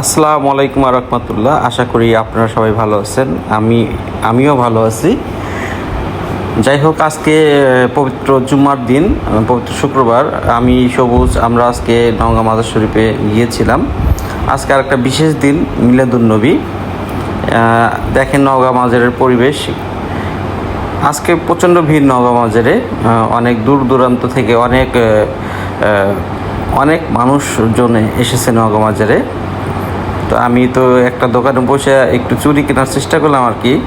আসসালামু আলাইকুম রহমতুল্লাহ। আশা করি আপনারা সবাই ভালো আছেন। আমি আমিও ভালো আছি। যাই হোক আজকে পবিত্র জুম্মার দিন পবিত্র শুক্রবার। আমি সবুজ আমরা আজকে নওগাঁ মাজার শরীফে গিয়েছিলাম। আজকে আর একটা বিশেষ দিন মিলাদুন্নবী আহ, দেখেন নওগাঁ মাজারের পরিবেশ। আজকে প্রচণ্ড ভিড় নওগাঁ মাজারে। অনেক দূর দূরান্ত থেকে অনেক অনেক মানুষজনে এসেছে নওগাঁ বাজারে তো আমি তো একটা দোকানে বসে একটু চুরি কেনার চেষ্টা করলাম আর কি।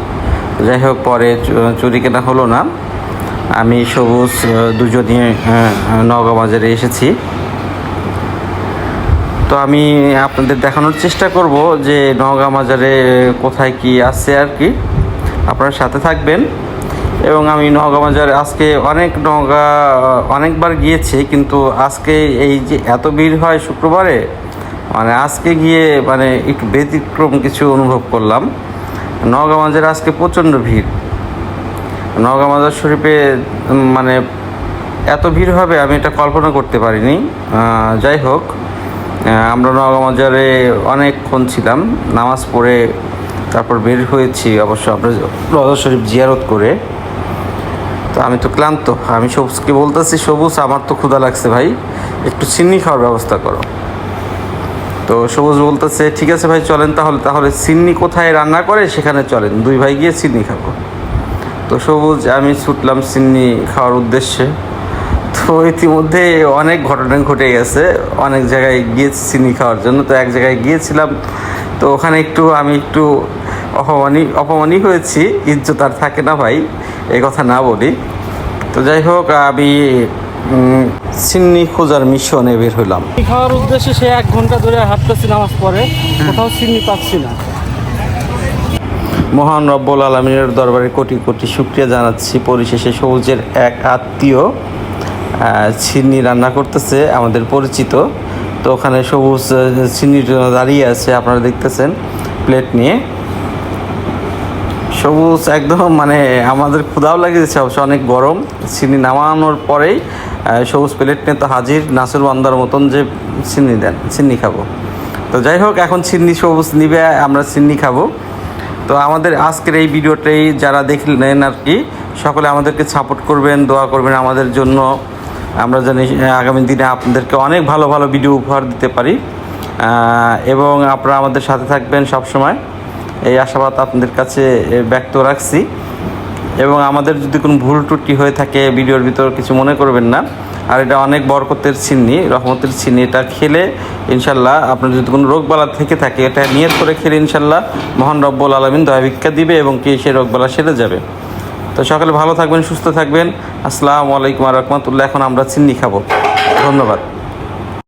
যাই হোক পরে চুরি কেনা হলো না। আমি সবুজ আহ, দুজনে নওগাঁ বাজারে এসেছি। তো আমি আপনাদের দেখানোর চেষ্টা করব যে নওগাঁ বাজারে কোথায় কি আছে আর কি। আপনারা সাথে থাকবেন। এবং আমি নওগাঁ বাজারে আজকে অনেক নওগাঁ অনেকবার গিয়েছি কিন্তু আজকে এই যে এত ভিড় হয় শুক্রবারে মানে আজকে গিয়ে মানে একটু ব্যতিক্রম কিছু অনুভব করলাম। নওগাঁ বাজারে আজকে প্রচণ্ড ভিড়। নওগাঁ মাজার শরীফে মানে এত ভিড় হবে আমি এটা কল্পনা করতে পারিনি। যাই হোক আমরা নওগাঁ মাজারে অনেকক্ষণ ছিলাম, নামাজ পড়ে তারপর বের হয়েছি অবশ্য আমরা রজা শরীফ জিয়ারত করে। তো আমি তো ক্লান্ত, আমি সবুজকে বলতেছি, সবুজ, আমার তো ক্ষুধা লাগছে ভাই, একটু চিনি খাওয়ার ব্যবস্থা করো। তো সবুজ বলতেছে, ঠিক আছে ভাই, চলেন তাহলে। তাহলে সিন্নি কোথায় রান্না করে? সেখানে চলেন। দুই ভাই গিয়ে সিন্নি খাব। তো সবুজ, আমি ছুটলাম সিন্নি খাওয়ার উদ্দেশ্যে। তো ইতিমধ্যে অনেক ঘটনা ঘটে গেছে। অনেক জায়গায় গিয়েছি চিনি খাওয়ার জন্য। তো এক জায়গায় গিয়েছিলাম। তো ওখানে একটু, আমি একটু অপমানি অপমানই হয়েছি। ইজ্জত আর থাকে না ভাই এই কথা না বলি। তো যাই হোক, আমি সিন্নি খোঁজার মিশনে বের হলাম খাওয়ার উদ্দেশ্যে সে এক ঘণ্টা ধরে হাঁটতেছি নামাজ পড়ে কোথাও চিনি পাচ্ছি না। মহান রব্বুল আলমিনের দরবারে কোটি কোটি শুক্রিয়া জানাচ্ছি। পরিশেষে সবুজের এক আত্মীয় চিনি রান্না করতেছে আমাদের পরিচিত। তো ওখানে সবুজ চিনির জন্য দাঁড়িয়ে আছে আপনারা দেখতেছেন প্লেট নিয়ে। সবুজ একদম মানে আমাদের ক্ষুধাও লাগিয়েছে অবশ্য, অনেক গরম। চিনি নামানোর পরেই সবুজ প্লেট নিয়ে তো হাজির নাসুর বান্দার মতন যে চিনি দেন, চিনি খাব। তো যাই হোক, এখন চিনি সবুজ নিবে, আমরা চিনি খাব। তো আমাদের আজকের এই ভিডিওটাই, যারা দেখলেন আর কি, সকলে আমাদেরকে সাপোর্ট করবেন, দোয়া করবেন আমাদের জন্য। আমরা জানি আগামী দিনে আপনাদেরকে অনেক ভালো ভালো ভিডিও উপহার দিতে পারি। এবং আপনারা আমাদের সাথে থাকবেন সব সময় এই আশাবাদ আপনাদের কাছে ব্যক্ত রাখছি। এবং আমাদের যদি কোনো ভুল ত্রুটি হয়ে থাকে, ভিডিওর ভিতর কিছু মনে করবেন না। আর এটা অনেক বরকতের চিনি রহমতের চিনি এটা খেলে ইনশাল্লাহ আপনার যদি কোনো রোগবালা থেকে থাকে, এটা নিয়ত করে খেলে ইনশাল্লাহ মহান রব্বুল আলমিন দয়া ভিক্ষা দিবে এবং কি সেই রোগবালা সেরে যাবে। তো সকালে ভালো থাকবেন, সুস্থ থাকবেন। আসসালামু আলাইকুম রহমতুল্লাহ। এখন আমরা চিনি খাব। ধন্যবাদ।